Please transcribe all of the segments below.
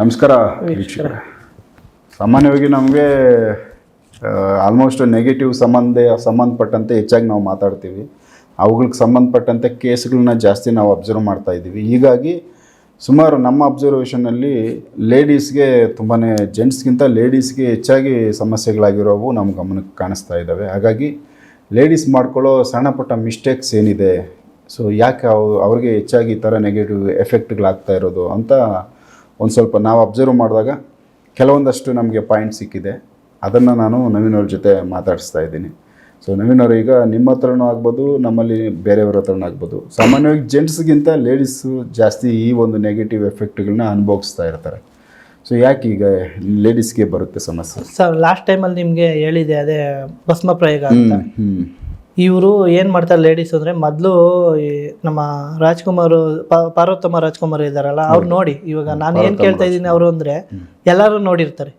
ನಮಸ್ಕಾರ ವೀಕ್ಷಕರೇ. ಸಾಮಾನ್ಯವಾಗಿ ನಮಗೆ ಆಲ್ಮೋಸ್ಟ್ ನೆಗೆಟಿವ್ ಸಂಬಂಧ ಸಂಬಂಧಪಟ್ಟಂತೆ ಹೆಚ್ಚಾಗಿ ನಾವು ಮಾತಾಡ್ತೀವಿ. ಅವುಗಳಿಗೆ ಸಂಬಂಧಪಟ್ಟಂತೆ ಕೇಸ್ಗಳನ್ನ ಜಾಸ್ತಿ ನಾವು ಅಬ್ಸರ್ವ್ ಮಾಡ್ತಾ ಇದ್ದೀವಿ. ಹೀಗಾಗಿ ಸುಮಾರು ನಮ್ಮ ಅಬ್ಸರ್ವೇಷನಲ್ಲಿ ಲೇಡೀಸ್ಗೆ ತುಂಬಾ ಜೆಂಟ್ಸ್ಗಿಂತ ಲೇಡೀಸ್ಗೆ ಹೆಚ್ಚಾಗಿ ಸಮಸ್ಯೆಗಳಾಗಿರೋವು ನಮ್ಮ ಗಮನಕ್ಕೆ ಕಾಣಿಸ್ತಾ ಇದ್ದಾವೆ. ಹಾಗಾಗಿ ಲೇಡೀಸ್ ಮಾಡ್ಕೊಳ್ಳೋ ಸಣ್ಣ ಪುಟ್ಟ ಮಿಸ್ಟೇಕ್ಸ್ ಏನಿದೆ? ಸೊ ಯಾಕೆ ಅವು ಅವ್ರಿಗೆ ಹೆಚ್ಚಾಗಿ ಈ ಥರ ನೆಗೆಟಿವ್ ಎಫೆಕ್ಟ್ಗಳಾಗ್ತಾ ಇರೋದು ಅಂತ ಒಂದು ಸ್ವಲ್ಪ ನಾವು ಅಬ್ಸರ್ವ್ ಮಾಡಿದಾಗ ಕೆಲವೊಂದಷ್ಟು ನಮಗೆ ಪಾಯಿಂಟ್ ಸಿಕ್ಕಿದೆ. ಅದನ್ನು ನಾನು ನವೀನ್ ಅವ್ರ ಜೊತೆ ಮಾತಾಡಿಸ್ತಾ ಇದ್ದೀನಿ. ಸೊ ನವೀನ್ ಅವರು ಈಗ ನಿಮ್ಮ ಹತ್ರನೂ ಆಗ್ಬೋದು ನಮ್ಮಲ್ಲಿ ಬೇರೆಯವ್ರ ಹತ್ರನೂ ಆಗ್ಬೋದು. ಸಾಮಾನ್ಯವಾಗಿ ಜೆಂಟ್ಸ್ಗಿಂತ ಲೇಡೀಸು ಜಾಸ್ತಿ ಈ ಒಂದು ನೆಗೆಟಿವ್ ಎಫೆಕ್ಟ್ಗಳನ್ನ ಅನುಭವಿಸ್ತಾ ಇರ್ತಾರೆ. ಸೊ ಯಾಕೆ ಈಗ ಲೇಡೀಸ್ಗೆ ಬರುತ್ತೆ ಸಮಸ್ಯೆ? ಸರ್ ಲಾಸ್ಟ್ ಟೈಮಲ್ಲಿ ನಿಮಗೆ ಹೇಳಿದೆ ಅದೇ ಭಸ್ಮ ಪ್ರಯೋಗ ಅಂತ ಹ್ಞೂ ಇವರು ಏನು ಮಾಡ್ತಾರೆ ಲೇಡೀಸ್ ಅಂದರೆ ಮೊದಲು ನಮ್ಮ ರಾಜ್ಕುಮಾರ್ ಪಾರ್ವತಮ್ಮ ರಾಜ್ಕುಮಾರ್ ಇದ್ದಾರಲ್ಲ ಅವ್ರು ನೋಡಿ ಇವಾಗ ನಾನು ಏನು ಕೇಳ್ತಾ ಇದ್ದೀನಿ ಅವರು ಅಂದರೆ ಎಲ್ಲರೂ ನೋಡಿರ್ತಾರೆ.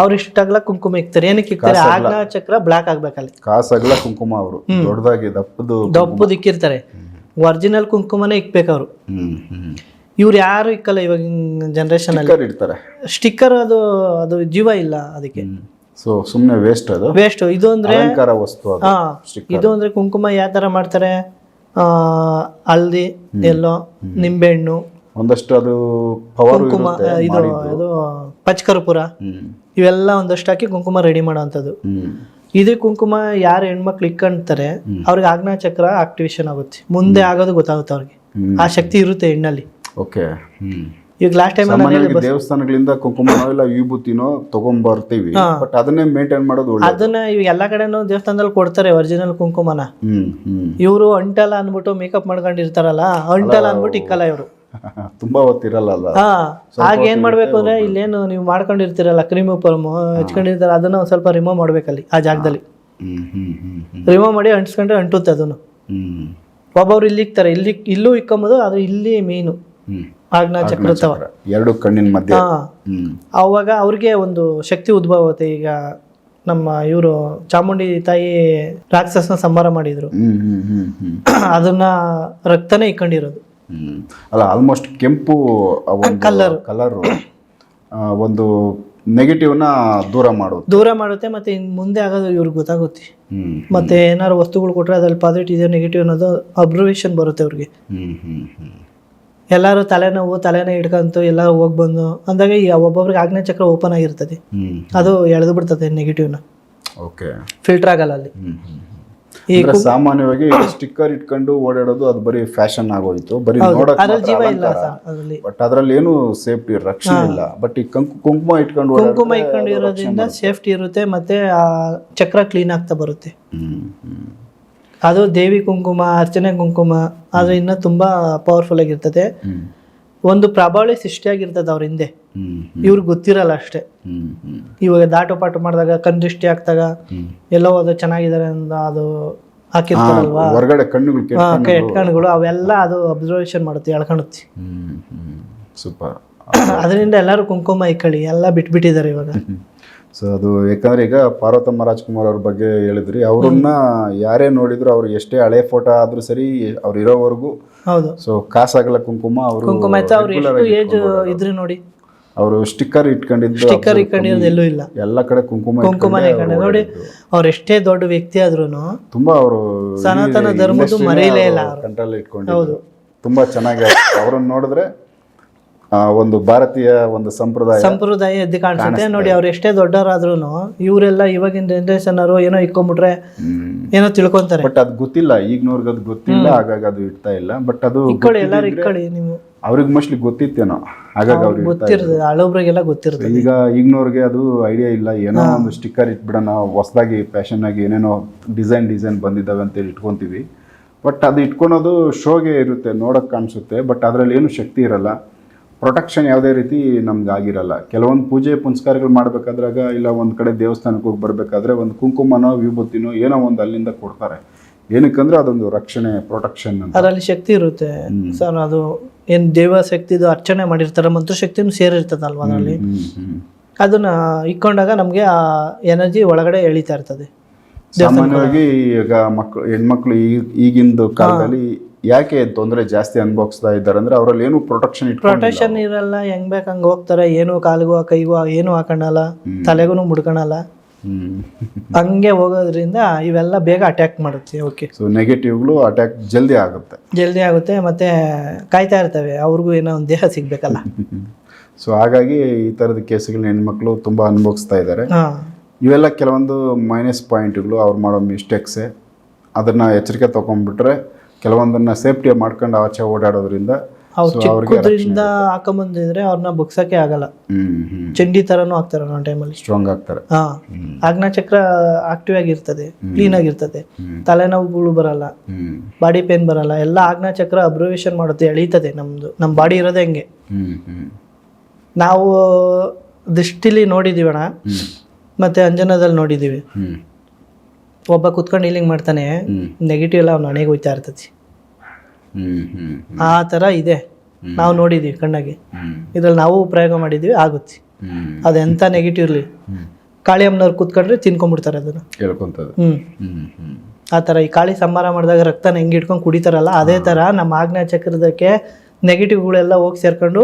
ಅವ್ರು ಇಷ್ಟಾಗ್ಲ ಕುಂಕುಮ ಇಕ್ತಾರೆ. ಏನಕ್ಕೆ ಇಕ್ತಾರೆ? ಆಗ್ನ ಚಕ್ರ ಬ್ಲಾಕ್ ಆಗ್ಬೇಕಲ್ಲಿ. ಕಾಸಾಗಲ ಕುಂಕುಮ ಅವರು. ದೊಡ್ಡದಾಗಿ ದಪ್ಪದು ದಪ್ಪದು ಇಕ್ಕಿರ್ತಾರೆ. ಒರಿಜಿನಲ್ ಕುಂಕುಮನೇ ಇಕ್ಬೇಕು ಅವರು. ಹ್ಞೂ ಹ್ಞೂ ಇವ್ರು ಯಾರು ಇಕ್ಕಲ್ಲ ಇವಾಗಿನ ಜನರೇಷನ್ ಅಲ್ಲಿ. ಸ್ಟಿಕ್ಕರ್ ಅದು ಅದು ಜೀವ ಇಲ್ಲ ಅದಕ್ಕೆ. ಸೊ ಸುಮ್ಮನೆ ವೇಸ್ಟ್ ಅದು. ವೇಸ್ಟ್ ಇದು ಅಂದ್ರೆ ಅಲಂಕಾರ ವಸ್ತು ಅದು. ಹಾ ಇದು ಅಂದ್ರೆ ಕುಂಕುಮ ಯಾವ ತರ ಮಾಡ್ತಾರೆ? ಆ ಹಲ್ದಿ ಎಲ್ಲೋ ನಿಂಬೆಹಣ್ಣು. ಒಂದಷ್ಟು ಅದು ಪವರ್ ಕುಂಕುಮ ಇರುತ್ತೆ ಇದು ಇದು ಪಚ್ಕರ್ಪುರ. ಹ್ಮ್. ಇವೆಲ್ಲ ಒಂದಷ್ಟು ಹಾಕಿ ಕುಂಕುಮ ರೆಡಿ ಮಾಡೋವಂಥದ್ದು. ಹ್ಮ್. ಇದೇ ಕುಂಕುಮ ಯಾರು ಹೆಣ್ಮಕ್ಳು ಇಕ್ಕಂತಾರೆ ಅವ್ರಿಗೆ ಆಜ್ಞಾ ಚಕ್ರ ಆಕ್ಟಿವೇಶನ್ ಆಗುತ್ತೆ. ಮುಂದೆ ಆಗೋದು ಗೊತ್ತಾಗುತ್ತೆ ಅವ್ರಿಗೆ. ಹ್ಮ್. ಆ ಶಕ್ತಿ ಇರುತ್ತೆ ಹೆಣ್ಣಲ್ಲಿ. ಓಕೆ ಹ್ಮ್. ಈಗ ಲಾಸ್ಟ್ ಟೈಮ್ ಸಾಮಾನ್ಯವಾಗಿ ದೇವಸ್ಥಾನಗಳಿಂದ ಕುಂಕುಮನೋ ಇಲ್ಲ ವಿಭೂತಿನೋ ತಗೊಂಬರ್ತೀವಿ. ಬಟ್ ಅದನ್ನೇ ಮೇಂಟೈನ್ ಮಾಡೋದು ಒಳ್ಳೆ ಅದನ್ನ ಇವಾಗ ಎಲ್ಲಾ ಕಡೆನೂ ದೇವಸ್ಥಾನದಲ್ಲಿ ಕೊಡ್ತಾರೆ ಒರಿಜಿನಲ್ ಕುಂಕುಮನ. ಇವರು ಅಂಟಲ್ಲ ಅಂದ್ಬಿಟ್ಟು ಮೇಕಪ್ ಮಾಡ್ಕೊಂಡಿರ್ತಾರಲ್ಲ ಅಂಟಲ್ಲ ಅಂದ್ಬಿಟ್ಟು ಇಕ್ಕಲ್ಲ ಇವರು. ತುಂಬಾ ಹೊತ್ತಿರಲ್ಲ ಹಾಗೆ ಆಗ ಏನ್ ಮಾಡ್ಬೇಕು ಅಂದ್ರೆ ಇಲ್ಲೇನು ನೀವು ಮಾಡ್ಕೊಂಡಿರ್ತೀರಲ್ಲ ಕ್ರೀಮ್ ಪರ್ಮ್ ಹಚ್ಕೊಂಡಿರ್ತಾರ ಅದನ್ನ ಒಂದ್ ಸ್ವಲ್ಪ ರಿಮೂವ್ ಮಾಡ್ಬೇಕಲ್ಲಿ ಆ ಜಾಗದಲ್ಲಿ. ರಿಮೂವ್ ಮಾಡಿ ಅಂಟಿಸ್ಕೊಂಡ್ರೆ ಅಂಟುತ್ತೆ ಅದನ್ನು. ಒಬ್ಬೊಬ್ರು ಇಲ್ಲಿ ಇಕ್ತಾರೆ ಇಲ್ಲಿ ಇಲ್ಲೂ ಇಕ್ಕಂಬುದು ಆದ್ರೆ ಇಲ್ಲಿ ಮೀನು ಆಗ್ನ ಚಕ್ರತವ ಎರಡು ಕಣ್ಣಿನ ಮಧ್ಯೆ. ಅವಾಗ ಅವ್ರಿಗೆ ಒಂದು ಶಕ್ತಿ ಉದ್ಭವ ಆಗುತ್ತೆ ಈಗ ನಮ್ಮ ಇವರು ಚಾಮುಂಡಿ ತಾಯಿ ರಾಕ್ಷಸನ ಸಂಹಾರ ಮಾಡಿದ್ರು. ಅದನ್ನ ರಕ್ತನೇ ಇಕ್ಕೊಂಡಿರೋದು. ಅಲ್ಲ ಆಲ್ಮೋಸ್ಟ್ ಕೆಂಪು ಕಲರ್ ಕಲರು ಒಂದು ನೆಗೆಟಿವ್ನ ದೂರ ಮಾಡೋದು ದೂರ ಮಾಡುತ್ತೆ ಮತ್ತೆ ಮುಂದೆ ಆಗೋದು ಇವ್ರಿಗೆ ಗೊತ್ತಾಗುತ್ತೆ. ಮತ್ತೆ ಏನಾದ್ರು ವಸ್ತುಗಳು ಕೊಟ್ರೆ ಅದ್ರಲ್ಲಿ ಪಾಸಿಟಿವ್ ಇದೆ ನೆಗೆಟಿವ್ ಅನ್ನೋದು ಅಬ್ಸರ್ವೇಷನ್ ಬರುತ್ತೆ ಅವ್ರಿಗೆ. ಹ್ಮ್ ಹ್ಮ್ ಹ್ಮ್. ಎಲ್ಲರೂ ತಲೆನೋವು ತಲೆನೇ ಹಿಡ್ಕೊಂತು ಎಲ್ಲ ಹೋಗಿ ಬಂದು ಅಂದಾಗ ಈ ಒಬ್ಬೊಬ್ರಿಗೆ ಆಗ್ನೇಯ ಚಕ್ರ ಓಪನ್ ಆಗಿರ್ತದೆ. ಅದು ಎಳೆದು ಬಿಡ್ತದೆ ನೆಗೆಟಿವ್ನ ಓಕೆ. ಫಿಲ್ಟರ್ ಆಗಲ್ಲ ಅಲ್ಲಿ. ಹ್ಮ್ ಹ್ಮ್ ಹ್ಮ್. ಈ ಅಂದ್ರೆ ಸಾಮಾನ್ಯವಾಗಿ ಸ್ಟಿಕ್ಕರ್ ಇಟ್ಕೊಂಡು ಓಡಾಡೋದು ಅದು ಬರೀ ಫ್ಯಾಷನ್ ಆಗೋಯ್ತು. ಬರೀ ನೋಡಕ್ ಅದ್ರಲ್ಲಿ ಜೀವ ಇಲ್ಲ ಸರ್ ಅದರಲ್ಲಿ. ಬಟ್ ಅದರಲ್ಲಿ ಏನು ಸೇಫ್ಟಿ ರಕ್ಷಣೆ ಇಲ್ಲ. ಬಟ್ ಈ ಕಂಕು ಕುಂಕುಮ ಇಟ್ಕೊಂಡು ಕುಂಕುಮ ಇಟ್ಕೊಂಡಿರೋದ್ರಿಂದ ಸೇಫ್ಟಿ ಇರುತ್ತೆ ಮತ್ತೆ ಚಕ್ರ ಕ್ಲೀನ್ ಆಗ್ತಾ ಬರುತ್ತೆ. ಅದು ದೇವಿ ಕುಂಕುಮ ಅರ್ಚನೆ ಕುಂಕುಮ ಅದು ಇನ್ನೂ ತುಂಬಾ ಪವರ್ಫುಲ್ ಆಗಿರ್ತದೆ. ಒಂದು ಪ್ರಭಾವಳಿ ಸೃಷ್ಟಿಯಾಗಿರ್ತದೆ ಅವ್ರ ಹಿಂದೆ. ಇವ್ರಿಗೆ ಗೊತ್ತಿರಲ್ಲ ಅಷ್ಟೇ. ಇವಾಗ ದಾಟು ಪಾಟು ಮಾಡಿದಾಗ ಕಣ್ದೃಷ್ಟಿ ಆಗ್ತಾಗ ಹ್ಮ್. ಎಲ್ಲೋ ಅದು ಚೆನ್ನಾಗಿದ್ದಾರೆ ಅಂತ ಅದು ಹಾಕಿರ್ತಾರಲ್ವಾ? ಹೊರಗಡೆ ಕಣ್ಣುಗಳು ಅವೆಲ್ಲ ಅದು ಅಬ್ಸರ್ವೇಷನ್ ಮಾಡುತ್ತೆ ಎಳ್ಕೊಳುತ್ತೆ ಸೂಪರ್. ಅದರಿಂದ ಎಲ್ಲರೂ ಕುಂಕುಮ ಇಕ್ಕಳಿ ಎಲ್ಲ ಬಿಟ್ಬಿಟ್ಟಿದ್ದಾರೆ ಇವಾಗ. ಸೊ ಅದು ಯಾಕಂದ್ರೆ ಈಗ ಪಾರ್ವತಮ್ಮ ರಾಜ್ಕುಮಾರ್ ಅವ್ರ ಬಗ್ಗೆ ಹೇಳಿದ್ರಿ. ಅವ್ರನ್ನ ಯಾರೇ ನೋಡಿದ್ರು ಅವ್ರು ಎಷ್ಟೇ ಹಳೆ ಫೋಟೋ ಆದ್ರೂ ಸರಿ ಅವ್ರು ಇರೋವರೆಗೂ ಹೌದು. ಸೊ ಕಾಸಾಗಲ ಕುಂಕುಮ ಅವರು ಕುಂಕುಮ ಆಯ್ತಾ ಅವ್ರು ಎಷ್ಟು ಏಜ್ ಇದ್ರಿ ನೋಡಿ. ಅವರು ಸ್ಟಿಕ್ಕರ್ ಇಟ್ಕೊಂಡಿದ್ದು ಸ್ಟಿಕ್ಕರ್ ಇಟ್ಕೊಂಡಿರೋದು ಎಲ್ಲೂ ಇಲ್ಲ. ಎಲ್ಲ ಕಡೆ ಕುಂಕುಮ ಕುಂಕುಮ ನೋಡಿ ಅವ್ರು ಎಷ್ಟೇ ದೊಡ್ಡ ವ್ಯಕ್ತಿ ಆದ್ರೂ ತುಂಬಾ ಅವರು ಸನಾತನ ಧರ್ಮದ್ದು ಮರೆಯಲೇ ಇಲ್ಲ. ಅವ್ರು. ಹೌದು. ತುಂಬಾ ಚೆನ್ನಾಗಿ ಅವ್ರನ್ನ ನೋಡಿದ್ರೆ ಒಂದು ಭಾರತೀಯ ಒಂದು ಸಂಪ್ರದಾಯ ಸಂಪ್ರದಾಯ ಎದ್ದು ಕಾಣಿಸುತ್ತೆ. ನೋಡಿ ಅವ್ರು ಎಷ್ಟೇ ದೊಡ್ಡವರಾದ್ರೂ ಇವರೆಲ್ಲ ಇವಾಗಿನ ಜನರೇಷನ್ ಅವರು ಏನೋ ಇಕ್ಕೊಂಬಿಟ್ರೆ ಏನೋ ತಿಳ್ಕೊಂತಾರೆ. ಬಟ್ ಅದು ಗೊತ್ತಿಲ್ಲ. ಈಗಿನವ್ರಿಗೆ ಅದು ಗೊತ್ತಿಲ್ಲ. ಹಾಗಾಗಿ ಅದು ಇಡ್ತಾ ಇಲ್ಲ. ಬಟ್ ಅದು ಇಕ್ಕೊಳ್ಳಿ ಎಲ್ಲರೂ ಇಕ್ಕೊಳ್ಳಿ ನೀವು. ಅವ್ರಿಗೆ ಮೋಸ್ಟ್ಲಿ ಗೊತ್ತಿತ್ತೇನೋ. ಹಾಗಾಗಿ ಅವ್ರಿಗೆ ಗೊತ್ತಿರ್ತದೆ. ಹಳೊಬ್ರಿಗೆಲ್ಲ ಗೊತ್ತಿರ್ತದೆ. ಈಗ ಈಗಿನವ್ರಿಗೆ ಅದು ಐಡಿಯಾ ಇಲ್ಲ. ಏನೋ ಒಂದು ಸ್ಟಿಕ್ಕರ್ ಇಟ್ಬಿಡೋಣ. ಹೊಸದಾಗಿ ಫ್ಯಾಷನ್ ಆಗಿ ಏನೇನೋ ಡಿಸೈನ್ ಡಿಸೈನ್ ಬಂದಿದ್ದಾವೆ ಅಂತೇಳಿ ಇಟ್ಕೊಂತೀವಿ. ಬಟ್ ಅದು ಇಟ್ಕೊಳೋದು ಶೋಗೆ ಇರುತ್ತೆ. ನೋಡಕ್ ಕಾಣಿಸುತ್ತೆ. ಬಟ್ ಅದರಲ್ಲಿ ಏನು ಶಕ್ತಿ ಇರಲ್ಲ. ಪ್ರೊಟೆಕ್ಷನ್ ಯಾವುದೇ ರೀತಿ ನಮ್ಗೆ ಆಗಿರಲ್ಲ. ಕೆಲವೊಂದು ಪೂಜೆ ಪುನಸ್ಕಾರಗಳು ಮಾಡಬೇಕಾದ್ರಾಗ ಇಲ್ಲ ಒಂದು ಕಡೆ ದೇವಸ್ಥಾನಕ್ಕೆ ಹೋಗಿ ಬರಬೇಕಾದ್ರೆ ಒಂದು ಕುಂಕುಮನೋ ವಿಭೂತಿನೋ ಏನೋ ಒಂದು ಅಲ್ಲಿಂದ ಕೊಡ್ತಾರೆ. ಏನಕ್ಕಂದ್ರೆ ಅದೊಂದು ರಕ್ಷಣೆ ಪ್ರೊಟೆಕ್ಷನ್ ಅದರಲ್ಲಿ ಶಕ್ತಿ ಇರುತ್ತೆ. ಸರ್ ಅದು ಏನು ದೇವ ಶಕ್ತಿದು ಅರ್ಚನೆ ಮಾಡಿರ್ತಾರೆ ಮಂತ್ರ ಶಕ್ತಿನೂ ಸೇರಿರ್ತದಲ್ವ ಅದರಲ್ಲಿ? ಅದನ್ನ ಇಕ್ಕೊಂಡಾಗ ನಮಗೆ ಆ ಎನರ್ಜಿ ಒಳಗಡೆ ಎಳಿತಾ ಇರ್ತದೆ. ಸಾಮಾನ್ಯವಾಗಿ ಈಗ ಮಕ್ಕಳು ಹೆಣ್ಮಕ್ಳು ಈಗಿಂದು ಕಾಲದಲ್ಲಿ ಯಾಕೆ ತೊಂದರೆ ಜಾಸ್ತಿ ಅನುಭವಿಸ್ತಾ ಇದ್ದಾರೆ ಅಂದ್ರೆ ಅವರಲ್ಲಿ ಏನು ಪ್ರೊಟೆಕ್ಷನ್ ಪ್ರೊಟೆಕ್ಷನ್ ಇರಲ್ಲ ಹೆಂಗ್ ಬೇಕು ಹಂಗೆ ಹೋಗ್ತಾರೆ ಏನು ಕಾಲಿಗೂ ಕೈಗೂ ಏನು ಹಾಕೊಳಲ್ಲ ತಲೆಗೂ ಮುಡ್ಕೊಳಲ್ಲ ಹಂಗೆ ಹೋಗೋದ್ರಿಂದ ಇವೆಲ್ಲ ಬೇಗ ಅಟ್ಯಾಕ್ ಮಾಡುತ್ತೆ ಓಕೆ. ಸೊ ನೆಗೆಟಿವ್ಗಳು ಅಟ್ಯಾಕ್ ಜಲ್ದಿ ಆಗುತ್ತೆ. ಜಲ್ದಿ ಆಗುತ್ತೆ ಮತ್ತೆ ಕಾಯ್ತಾ ಇರ್ತವೆ ಅವ್ರಿಗೂ ಏನೋ ಒಂದು ದೇಹ ಸಿಗ್ಬೇಕಲ್ಲ. ಸೊ ಹಾಗಾಗಿ ಈ ಥರದ ಕೇಸ್ಗಳನ್ನ ಹೆಣ್ಮಕ್ಳು ತುಂಬ ಅನುಭವಿಸ್ತಾ ಇದ್ದಾರೆ. ಇವೆಲ್ಲ ಕೆಲವೊಂದು ಮೈನಸ್ ಪಾಯಿಂಟ್ಗಳು ಅವ್ರು ಮಾಡೋ ಮಿಸ್ಟೇಕ್ಸೇ ಅದನ್ನು ಎಚ್ಚರಿಕೆ ತೊಗೊಂಡ್ಬಿಟ್ರೆ ಕೆಲವೊಂದನ್ನು ಸೇಫ್ಟಿ ಮಾಡ್ಕೊಂಡು ಆಚೆ ಓಡಾಡೋದ್ರಿಂದ ಚಿಕ್ಕದ್ರಿಂದ ಹಾಕೊಂಬಂದಿದ್ರೆ ಅವ್ರನ್ನ ಬಗ್ಸಕ್ಕೆ ಆಗಲ್ಲ. ಚಂಡಿ ತರನು ಆಗ್ತಾರೆ ಆ ಟೈಮಲ್ಲಿ ಸ್ಟ್ರಾಂಗ್ ಆಗ್ತಾರೆ. ಹಾ. ಆಜ್ಞಾಚಕ್ರ ಆಕ್ಟಿವ್ ಆಗಿರ್ತದೆ ಕ್ಲೀನ್ ಆಗಿರ್ತದೆ. ತಲೆನೋವುಗಳು ಬರಲ್ಲ. ಬಾಡಿ ಪೇನ್ ಬರಲ್ಲ. ಎಲ್ಲ ಆಜ್ಞಾಚಕ್ರ ಅಬ್ಸರ್ವೇಷನ್ ಮಾಡುತ್ತೆ ಎಳೀತದೆ ನಮ್ದು. ನಮ್ಮ ಬಾಡಿ ಇರೋದೇ ಹಂಗೆ. ನಾವು ದೃಷ್ಟಿಲಿ ನೋಡಿದೀವಣ ಮತ್ತೆ ಅಂಜನದಲ್ಲಿ ನೋಡಿದೀವಿ. ಒಬ್ಬ ಕುತ್ಕೊಂಡು ಹೀಲಿಂಗ್ ಮಾಡ್ತಾನೆ. ನೆಗೆಟಿವ್ ಎಲ್ಲ ಅವ್ನ ಹಣೆಗೆ ಹೋಯ್ತಾ ಇರ್ತತಿ ಆ ಥರ ಇದೆ. ನಾವು ನೋಡಿದ್ವಿ ಕಣ್ಣಾಗಿ. ಇದ್ರಲ್ಲಿ ನಾವು ಪ್ರಯೋಗ ಮಾಡಿದ್ವಿ ಆಗುತ್ತೆ. ಅದು ಅದೆಂಥ ನೆಗೆಟಿವ್ ಇರಲಿ. ಕಾಳಿಯಮ್ಮನವ್ರು ಕೂತ್ಕೊಂಡ್ರೆ ತಿನ್ಕೊಂಡ್ಬಿಡ್ತಾರೆ ಅದನ್ನು. ಹ್ಮ್. ಆ ಥರ ಈ ಕಾಳಿ ಸಂಹಾರ ಮಾಡಿದಾಗ ರಕ್ತನ ಹೆಂಗೆ ಇಟ್ಕೊಂಡು ಕುಡಿತಾರಲ್ಲ ಅದೇ ಥರ ನಮ್ಮ ಆಜ್ಞಾ ಚಕ್ರದಕ್ಕೆ ನೆಗೆಟಿವ್ಗಳೆಲ್ಲ ಹೋಗಿ ಸೇರ್ಕೊಂಡು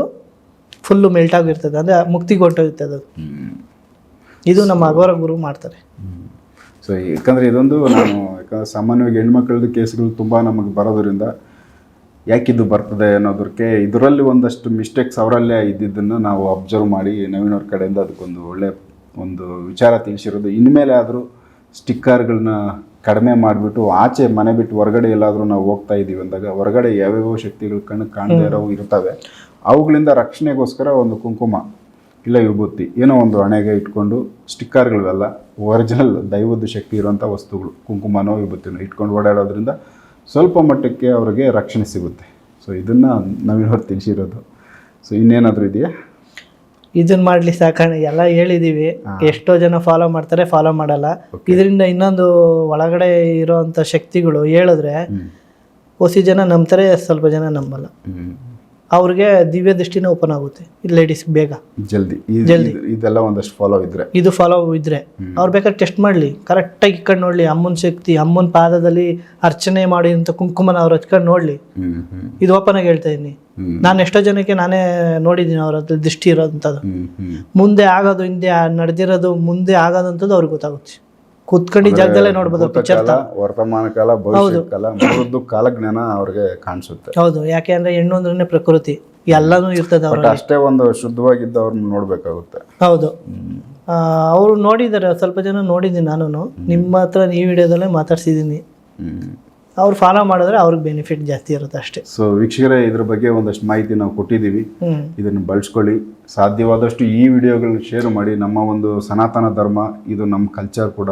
ಫುಲ್ಲು ಮೆಲ್ಟ್ ಆಗಿರ್ತದೆ ಅಂದರೆ ಮುಕ್ತಿಗೆ ಹೊರಟೋಗ್ತದೆ ಅದು. ಇದು ನಮ್ಮ ಅಗೋರ ಗುರು ಮಾಡ್ತಾರೆ. ಸೊ ಯಾಕಂದರೆ ಇದೊಂದು ನಾನು ಯಾಕಂದ್ರೆ ಸಾಮಾನ್ಯವಾಗಿ ಹೆಣ್ಮಕ್ಳದ್ದು ಕೇಸ್ಗಳು ತುಂಬ ನಮಗೆ ಬರೋದ್ರಿಂದ ಯಾಕಿದು ಬರ್ತದೆ ಅನ್ನೋದಕ್ಕೆ ಇದರಲ್ಲಿ ಒಂದಷ್ಟು ಮಿಸ್ಟೇಕ್ಸ್ ಅವರಲ್ಲೇ ಇದ್ದಿದ್ದನ್ನು ನಾವು ಅಬ್ಸರ್ವ್ ಮಾಡಿ ನವೀನವ್ರ ಕಡೆಯಿಂದ ಅದಕ್ಕೊಂದು ಒಳ್ಳೆ ಒಂದು ವಿಚಾರ ತಿಳಿಸಿರೋದು. ಇನ್ಮೇಲೆ ಆದರೂ ಸ್ಟಿಕ್ಕರ್ಗಳನ್ನ ಕಡಿಮೆ ಮಾಡಿಬಿಟ್ಟು ಆಚೆ ಮನೆ ಬಿಟ್ಟು ಹೊರಗಡೆ ಎಲ್ಲಾದರೂ ನಾವು ಹೋಗ್ತಾ ಇದ್ದೀವಿ ಅಂದಾಗ ಹೊರಗಡೆ ಯಾವ್ಯಾವ ಶಕ್ತಿಗಳು ಕಣ್ಣು ಕಾಣದೇ ಇರೋವು ಇರ್ತವೆ. ಅವುಗಳಿಂದ ರಕ್ಷಣೆಗೋಸ್ಕರ ಒಂದು ಕುಂಕುಮ. ಇಲ್ಲ ವಿಭೂತಿ. ಏನೋ ಒಂದು ಹಣೆಗೆ ಇಟ್ಕೊಂಡು ಸ್ಟಿಕ್ಕರ್ಗಳಿವೆಲ್ಲ ಒರಿಜಿನಲ್ ದೈವದ ಶಕ್ತಿ ಇರುವಂಥ ವಸ್ತುಗಳು ಕುಂಕುಮನೋ ವಿಭೂತಿನೋ ಇಟ್ಕೊಂಡು ಓಡಾಡೋದ್ರಿಂದ ಸ್ವಲ್ಪ ಮಟ್ಟಕ್ಕೆ ಅವರಿಗೆ ರಕ್ಷಣೆ ಸಿಗುತ್ತೆ. ಸೊ ಇದನ್ನು ನವೀನವ್ರು ತಿಳಿಸಿರೋದು. ಸೊ ಇನ್ನೇನಾದರೂ ಇದೆಯಾ? ಇದನ್ನ ಮಾಡ್ಲಿ ಸಾಕಣ ಎಲ್ಲ ಹೇಳಿದೀವಿ. ಎಷ್ಟೋ ಜನ ಫಾಲೋ ಮಾಡ್ತಾರೆ ಫಾಲೋ ಮಾಡಲ್ಲ. ಇದರಿಂದ ಇನ್ನೊಂದು ಒಳಗಡೆ ಇರೋಂಥ ಶಕ್ತಿಗಳು ಹೇಳಿದ್ರೆ ಹೊಸಿ ಜನ ನಂಬ್ತಾರೆ ಸ್ವಲ್ಪ ಜನ ನಂಬಲ್ಲ. ಅವ್ರಿಗೆ ದಿವ್ಯ ದೃಷ್ಟಿನೇ ಓಪನ್ ಆಗುತ್ತೆ. ಲೇಡೀಸ್ ಬೇಗ. ಜಲ್ದಿ. ಜಲ್ದಿ. ಇದು- ಇದೆಲ್ಲ ಒಂದಷ್ಟು ಫಾಲೋ ಇದ್ರೆ. ಇದು ಫಾಲೋ ಇದ್ರೆ. ಅವ್ರು ಬೇಕಾದ್ರೆ ಟೆಸ್ಟ್ ಮಾಡಲಿ. ಕರೆಕ್ಟಾಗಿ ಇಕ್ಕೊಂಡು ನೋಡ್ಲಿ. ಅಮ್ಮನ ಶಕ್ತಿ ಅಮ್ಮನ ಪಾದದಲ್ಲಿ ಅರ್ಚನೆ ಮಾಡಿ ಅಂತ ಕುಂಕುಮನ ಅವ್ರು ಹಚ್ಕೊಂಡು ನೋಡ್ಲಿ. ಹ್ಮ್ ಹ್ಮ್. ಇದು ಓಪನ್ ಆಗಿ ಹೇಳ್ತಾ ಇದೀನಿ. ಹ್ಮ್. ನಾನು ಎಷ್ಟೋ ಜನಕ್ಕೆ ನಾನೇ ನೋಡಿದ್ದೀನಿ ಅವ್ರ ಹತ್ರ ದೃಷ್ಟಿ ಹ್ಮ್ ಹ್ಮ್. ಮುಂದೆ ಆಗೋದು ಹಿಂದೆ ನಡೆದಿರೋದು ಮುಂದೆ ಆಗೋದಂಥದ್ದು ಅವ್ರಿಗೆ ಗೊತ್ತಾಗುತ್ತೆ. ಕುತ್ಕೊಂಡು ಜಾಗದಲ್ಲೇ ನೋಡ್ಬೋದು ಪಿಕ್ಚರ್ ವರ್ತಮಾನ ಕಾಲ ಭವಿಷ್ಯ ಕಾಲ ಮೂರದ್ದು ಕಾಲಜ್ಞಾನ ಅವ್ರಿಗೆ ಕಾಣಿಸುತ್ತೆ. ಹೌದು. ಯಾಕೆ ಅಂದ್ರೆ ಹೆಣ್ಣು ಅಂದ್ರೆ ಪ್ರಕೃತಿ. ಎಲ್ಲಾನು ಇರ್ತದೆ ಅವ್ರು ಅಷ್ಟೇ ಒಂದು ಶುದ್ಧವಾಗಿದ್ದ ಅವ್ರನ್ನ ನೋಡ್ಬೇಕಾಗುತ್ತೆ. ಹೌದು. ಅವರು ನೋಡಿದ್ದಾರೆ ಸ್ವಲ್ಪ ಜನ ನೋಡಿದ್ದೀನಿ ನಾನು ನಿಮ್ಮ ಹತ್ರ ಈ ವಿಡಿಯೋದಲ್ಲೇ ಮಾತಾಡ್ಸಿದ್ದೀನಿ. ಅವ್ರು ಫಾಲೋ ಮಾಡಿದ್ರೆ ಅವ್ರಿಗೆ ಬೆನಿಫಿಟ್ ಜಾಸ್ತಿ ಇರುತ್ತೆ ಅಷ್ಟೇ. ಸೊ ವೀಕ್ಷಕರೇ ಇದ್ರ ಬಗ್ಗೆ ಒಂದಷ್ಟು ಮಾಹಿತಿ ನಾವು ಕೊಟ್ಟಿದ್ದೀವಿ. ಇದನ್ನು ಬಳಸ್ಕೊಳ್ಳಿ. ಸಾಧ್ಯವಾದಷ್ಟು ಈ ವಿಡಿಯೋಗಳನ್ನ ಶೇರ್ ಮಾಡಿ. ನಮ್ಮ ಒಂದು ಸನಾತನ ಧರ್ಮ ಇದು ನಮ್ಮ ಕಲ್ಚರ್ ಕೂಡ.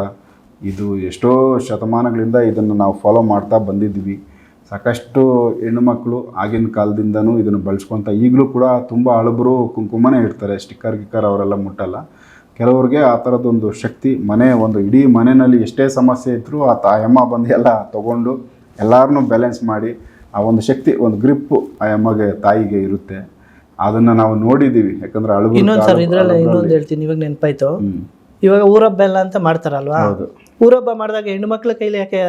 ಇದು ಎಷ್ಟೋ ಶತಮಾನಗಳಿಂದ ಇದನ್ನು ನಾವು ಫಾಲೋ ಮಾಡ್ತಾ ಬಂದಿದ್ದೀವಿ. ಸಾಕಷ್ಟು ಹೆಣ್ಣುಮಕ್ಕಳು ಆಗಿನ ಕಾಲದಿಂದನೂ ಇದನ್ನು ಬಳಸ್ಕೊತ ಈಗಲೂ ಕೂಡ ತುಂಬ ಹಳಬರು ಕುಂಕುಮನೇ ಇಡ್ತಾರೆ. ಸ್ಟಿಕ್ಕರ್ ಗಿಕ್ಕರ್ ಅವರೆಲ್ಲ ಮುಟ್ಟಲ್ಲ. ಕೆಲವ್ರಿಗೆ ಆ ಥರದ್ದೊಂದು ಶಕ್ತಿ ಮನೆ ಒಂದು ಇಡೀ ಮನೆಯಲ್ಲಿ ಎಷ್ಟೇ ಸಮಸ್ಯೆ ಇದ್ದರೂ ಆ ತಾಯಮ್ಮ ಬಂದು ಎಲ್ಲ ತಗೊಂಡು ಎಲ್ಲರನ್ನೂ ಬ್ಯಾಲೆನ್ಸ್ ಮಾಡಿ ಆ ಒಂದು ಶಕ್ತಿ ಒಂದು ಗ್ರಿಪ್ಪು ಆ ಅಮ್ಮಗೆ ತಾಯಿಗೆ ಇರುತ್ತೆ. ಅದನ್ನು ನಾವು ನೋಡಿದ್ದೀವಿ. ಯಾಕಂದ್ರೆ ಅಳಗು ಇನ್ನೊಂದು ಸರ್ ಇದ್ರಲ್ಲಿ ಇನ್ನೊಂದು ಹೇಳ್ತೀನಿ. ಇವಾಗ ನೆನಪಾಯ್ತು. ಇವಾಗ ಊರಬ್ಬ ಎಲ್ಲ ಅಂತ ಮಾಡ್ತಾರಲ್ವಾ? ಹೌದು. ಊರಬ್ಬ ಮಾಡಿದಾಗ ಹೆಣ್ಣು ಮಕ್ಳ ಕೈಲಿ ಯಾಕೆ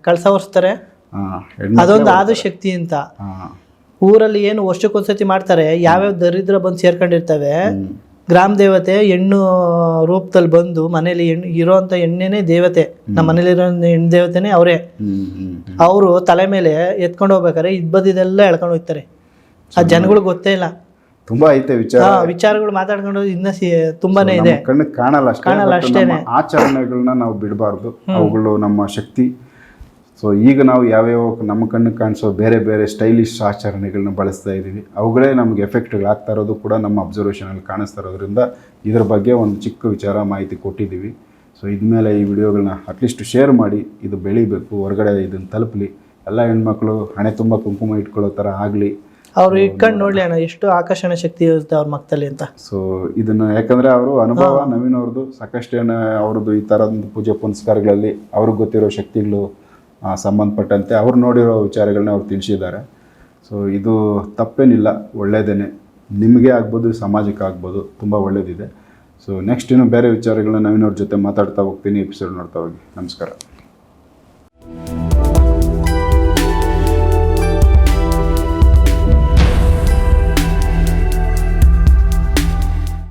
ಕಳ್ಸ ಹೊರಿಸ್ತಾರೆ ಅದೊಂದು ಆದ ಶಕ್ತಿ ಅಂತ. ಊರಲ್ಲಿ ಏನು ವರ್ಷಕ್ಕೊಂದ್ಸತಿ ಮಾಡ್ತಾರೆ ಯಾವ್ಯಾವ ದರಿದ್ರ ಬಂದು ಸೇರ್ಕೊಂಡಿರ್ತವೆ ಗ್ರಾಮ ದೇವತೆ ಹೆಣ್ಣು ರೂಪದಲ್ಲಿ ಬಂದು ಮನೇಲಿ ಹೆಣ್ಣು ಇರೋಂಥ ಹೆಣ್ಣೇನೆ ದೇವತೆ ನಮ್ಮ ಮನೇಲಿರೋ ಹೆಣ್ಣು ದೇವತೆನೆ ಅವರೇ. ಅವರು ತಲೆ ಮೇಲೆ ಎತ್ಕೊಂಡು ಹೋಗ್ಬೇಕಾದ್ರೆ ಇದ್ ಬದಿದೆಲ್ಲ ಎಳ್ಕೊಂಡು ಹೋಗ್ತಾರೆ. ಆ ಜನಗಳಿಗೆ ಗೊತ್ತೇ ಇಲ್ಲ. ತುಂಬ ಐತೆ ವಿಚಾರ. ವಿಚಾರಗಳು ಮಾತಾಡ್ಕೊಂಡು ಇನ್ನ ತುಂಬಾನೇ ಇದೆ. ಕಣ್ಣಿಗೆ ಕಾಣಲ್ಲ ಅಷ್ಟೇ ಕಾಣಲ್ಲ but ಆಚರಣೆಗಳನ್ನ ನಾವು ಬಿಡಬಾರ್ದು. ಅವುಗಳು ನಮ್ಮ ಶಕ್ತಿ. ಸೊ ಈಗ ನಾವು ಯಾವ್ಯಾವ ನಮ್ಮ ಕಣ್ಣಿಗೆ ಕಾಣಿಸೋ ಬೇರೆ ಬೇರೆ ಸ್ಟೈಲಿಶ್ ಆಚರಣೆಗಳನ್ನ ಬಳಸ್ತಾ ಇದ್ದೀವಿ. ಅವುಗಳೇ ನಮಗೆ ಎಫೆಕ್ಟ್ಗಳಾಗ್ತಾ ಇರೋದು ಕೂಡ ನಮ್ಮ ಅಬ್ಸರ್ವೇಷನಲ್ಲಿ ಕಾಣಿಸ್ತಾ ಇರೋದ್ರಿಂದ ಇದ್ರ ಬಗ್ಗೆ ಒಂದು ಚಿಕ್ಕ ವಿಚಾರ ಮಾಹಿತಿ ಕೊಟ್ಟಿದ್ದೀವಿ. ಸೊ ಇದ್ಮೇಲೆ ಈ ವಿಡಿಯೋಗಳನ್ನ ಅಟ್ಲೀಸ್ಟ್ ಶೇರ್ ಮಾಡಿ ಇದು ಬೆಳಿಬೇಕು ಹೊರಗಡೆ ಇದನ್ನು ತಲುಪಲಿ. ಎಲ್ಲ ಹೆಣ್ಮಕ್ಳು ಹಣೆ ತುಂಬ ಕುಂಕುಮ ಇಟ್ಕೊಳ್ಳೋ ಥರ ಆಗಲಿ. ಅವ್ರು ಇಟ್ಕೊಂಡು ನೋಡ್ಲಿ ಅಣ್ಣ ಎಷ್ಟು ಆಕರ್ಷಣ ಶಕ್ತಿ ಇರುತ್ತೆ ಅವ್ರ ಮಕ್ಕಳಲ್ಲಿ ಅಂತ. ಸೊ ಇದನ್ನ ಯಾಕಂದ್ರೆ ಅವರು ಅನುಭವ ನವೀನ್ ಅವ್ರದ್ದು ಸಾಕಷ್ಟು ಜನ ಅವ್ರದ್ದು ಈ ತರ ಪೂಜೆ ಪುನಸ್ಕಾರಗಳಲ್ಲಿ ಅವ್ರಿಗೆ ಗೊತ್ತಿರೋ ಶಕ್ತಿಗಳು ಸಂಬಂಧಪಟ್ಟಂತೆ ಅವ್ರು ನೋಡಿರೋ ವಿಚಾರಗಳನ್ನ ಅವ್ರು ತಿಳಿಸಿದ್ದಾರೆ. ಸೊ ಇದು ತಪ್ಪೇನಿಲ್ಲ ಒಳ್ಳೇದೇನೆ. ನಿಮಗೆ ಆಗ್ಬೋದು ಸಮಾಜಕ್ಕೆ ಆಗ್ಬೋದು ತುಂಬ ಒಳ್ಳೇದಿದೆ. ಸೊ ನೆಕ್ಸ್ಟ್ ಇನ್ನು ಬೇರೆ ವಿಚಾರಗಳನ್ನ ನವೀನ್ ಅವ್ರ ಜೊತೆ ಮಾತಾಡ್ತಾ ಹೋಗ್ತೀನಿ ಎಪಿಸೋಡ್ ನೋಡ್ತಾ ಹೋಗಿ. ನಮಸ್ಕಾರ.